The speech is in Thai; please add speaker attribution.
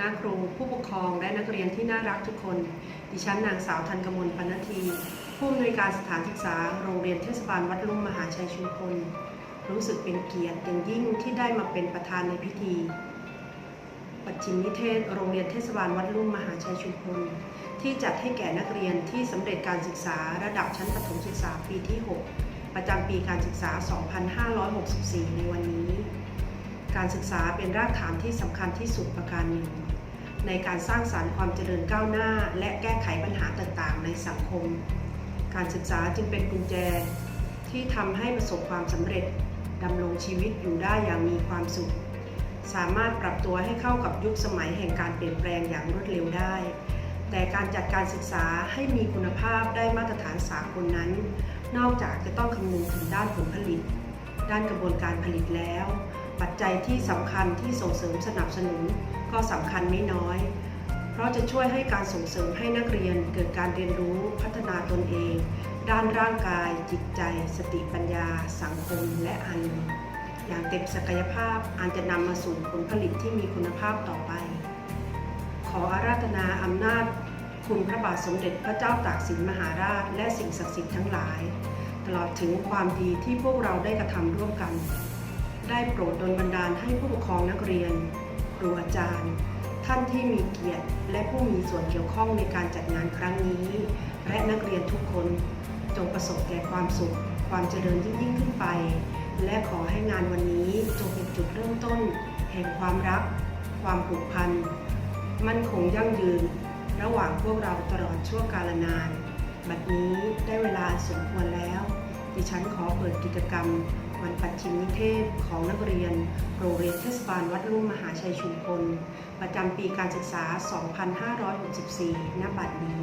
Speaker 1: ณะครู ผู้ปกครองและนักเรียนที่น่ารักทุกคน ดิฉันนางสาวธันกมลปนที ผู้อำนวยการสถานศึกษาโรงเรียนเทศบาลวัดลุ่มมหาชัยชุมพล รู้สึกเป็นเกียรติอย่างยิ่งที่ได้มาเป็นประธานในพิธีปัจฉิมนิเทศโรงเรียนเทศบาลวัดลุ่มมหาชัยชุมพล ที่จัดให้แก่นักเรียนที่สำเร็จการศึกษาระดับชั้นประถมศึกษาปีที่ 6 ประจำปีการศึกษา 2564 ในวันนี้ การศึกษาเป็นรากฐานที่สำคัญที่สุดประการหนึ่ง ในการสร้างสารรค์ความเจริญก้าวหน้า และแก้ไขปัญหาต่างๆ ในสังคม การศึกษาจึงเป็นกุญแจ ที่ทำให้ประสบความสำเร็จดำรงชีวิตอยู่ได้อย่างมีความสุข สามารถปรับตัวให้เข้ากับยุคสมัยแห่งการเปลี่ยนแปลงอย่างรวดเร็วได้ แต่การจัดการศึกษาให้มีคุณภาพได้มาตรฐานสากลนั้น นอกจากจะต้องคำนึงถึงด้านผลผลิต ด้านกระบวนการผลิตแล้ว ปัจจัยที่สำคัญที่ส่งเสริมสนับสนุนก็สำคัญไม่น้อย เพราะจะช่วยให้การส่งเสริมให้นักเรียนเกิดการเรียนรู้พัฒนาตนเอง ด้านร่างกาย จิตใจ สติปัญญา สังคม และอารมณ์อย่างเต็มศักยภาพอาจจะนำมาสู่ผลผลิตที่มีคุณภาพต่อไป ขออาราธนาอำนาจ คุณพระบาทสมเด็จพระเจ้าตากสินมหาราช และสิ่งศักดิ์สิทธิ์ทั้งหลาย ตลอดถึงความดีที่พวกเราได้กระทำร่วมกัน ได้โปรดดลบันดาลให้ผู้ปกครองนักเรียนครูอาจารย์ ท่านที่มีเกียรติ และผู้มีส่วนเกี่ยวข้องในการจัดงานครั้งนี้ และนักเรียนทุกคนจงประสบแก่ความสุข ความเจริญยิ่งยิ่งขึ้นไป และขอให้งานวันนี้จงเป็นจุดเริ่มต้น แห่งความรัก ความผูกพัน มั่นคงยั่งยืน ระหว่างพวกเราตลอดชั่วกาลนาน บัดนี้ได้เวลาสมควรแล้ว ดิฉันขอเปิดกิจกรรม วันปัจฉิมนิเทศของนักเรียน โรงเรียนเทศบาลวัดลุ่มมหาชัยชุมพล ประจำปีการศึกษา 2564 ณ บัดนี้